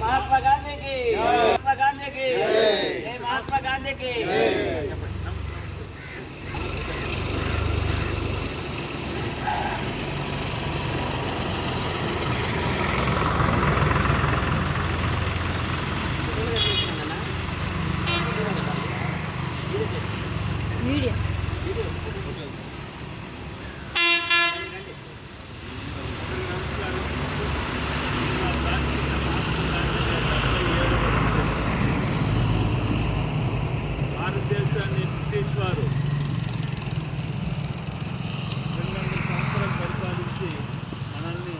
महात्मा गांधी की। महात्मा गांधी की। महात्मा गांधी की। వీడియో భారతదేశాన్ని బ్రిటిష్ వారు రెండు సంవత్సరాలు పరిపాలించి మనల్ని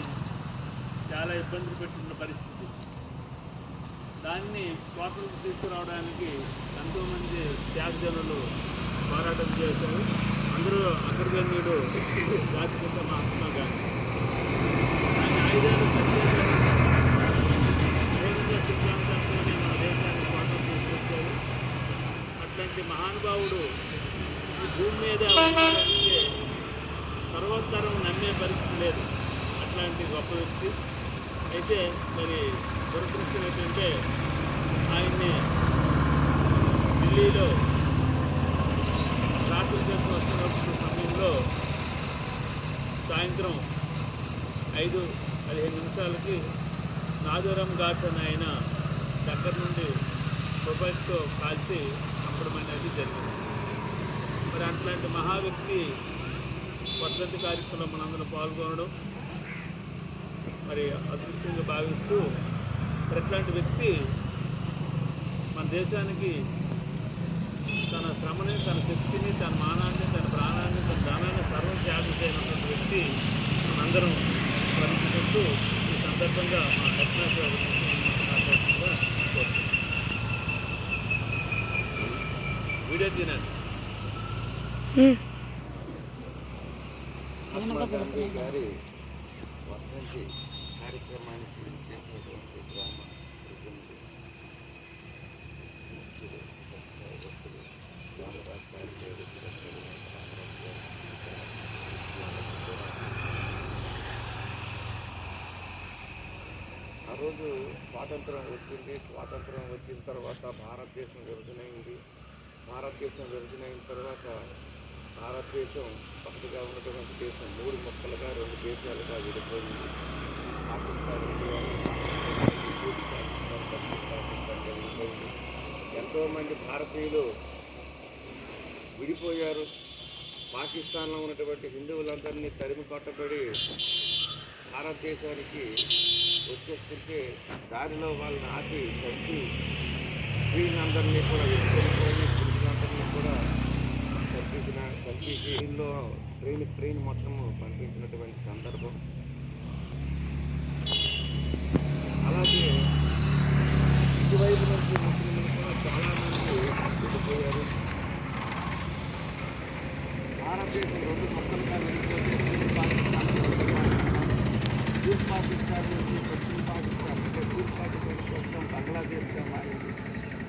చాలా ఇబ్బందులు పెట్టిన పరిస్థితి. దాన్ని స్వాతంత్రం తీసుకురావడానికి ఎంతోమంది త్యాగజనులు పోరాటం చేశారు. అందరూ అగ్రగణ్యుడు జాతిపిత మహాత్మా గాంధీ. ఆయన ఐదేళ్ళు సత్యాగ్రహం అహింస సిద్ధాంతంతోనే మన దేశాన్ని స్వాతంత్రం తీసుకొచ్చారు. అట్లాంటి మహానుభావుడు ఈ భూమి మీద ఉన్నాడంటే సర్వోత్తరం నమ్మే పరిస్థితి లేదు. అట్లాంటి గొప్ప వ్యక్తి. అయితే మరి దురదృష్టం ఏంటంటే ఆయన్ని ఢిల్లీలో సమయంలో సాయంత్రం ఐదు పదిహేను నిమిషాలకి నాదూరం ఘాట్ అని ఆయన దగ్గర నుండి ప్రొఫైల్తో కాల్చి చంపడం అనేది జరిగింది. మరి అట్లాంటి మహా వ్యక్తి వర్ధంతి కార్యక్రమంలో మనందరం పాల్గొనడం మరి అదృష్టంగా భావిస్తూ మరి వ్యక్తి మన దేశానికి తన శ్రమని తన శక్తిని తన మానాన్ని తన ప్రాణాన్ని తన ధనాన్ని సర్వం త్యాగం చేయనటువంటి వ్యక్తి మనందరం స్మరించుకుంటూ ఈ సందర్భంగా మా హెడ్మాస్టర్ మాట్లాడుతుందా వీడియో తినండి గాంధీ గారి వర్ధంతి కార్యక్రమానికి చేసినటువంటి గ్రామ ప్రతినిధి ఆ రోజు స్వాతంత్రం వచ్చింది. స్వాతంత్రం వచ్చిన తర్వాత భారతదేశం విభజనైంది. భారతదేశం విభజనైన తర్వాత భారతదేశం ఒకటిగా ఉన్నటువంటి దేశం మూడు ముక్కలుగా రెండు దేశాలుగా విడిపోయింది. పాకిస్తాన్ ఎంతోమంది భారతీయులు విడిపోయారు. పాకిస్తాన్లో ఉన్నటువంటి హిందువులందరినీ తరిమి కొట్టబడి భారతదేశానికి వచ్చేస్తుంటే దారిలో వాళ్ళని ఆపి చంపి స్త్రీలందరినీ కూడా వెళ్ళిపోయి పురుషులందరినీ కూడా చంపించిన చంపేసి ట్రైన్లో ట్రైన్ ట్రైన్ మొత్తం పంపించినటువంటి సందర్భం. అలాగే ఇటువైపు నుంచి ముస్లింలు కూడా చాలామంది వెళ్ళిపోయారు. భారతదేశం రెండు మొక్కలుగా వెళ్ళిపోతే తూర్పు పాకిస్తాన్ నుంచి పశ్చిమ పాకిస్తాన్ అంటే తూర్పు పాకిస్తాన్ ప్రస్తుతం బంగ్లాదేశ్గా మారింది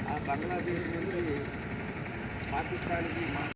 ఆ బంగ్లాదేశ్ నుంచి పాకిస్తాన్కి మా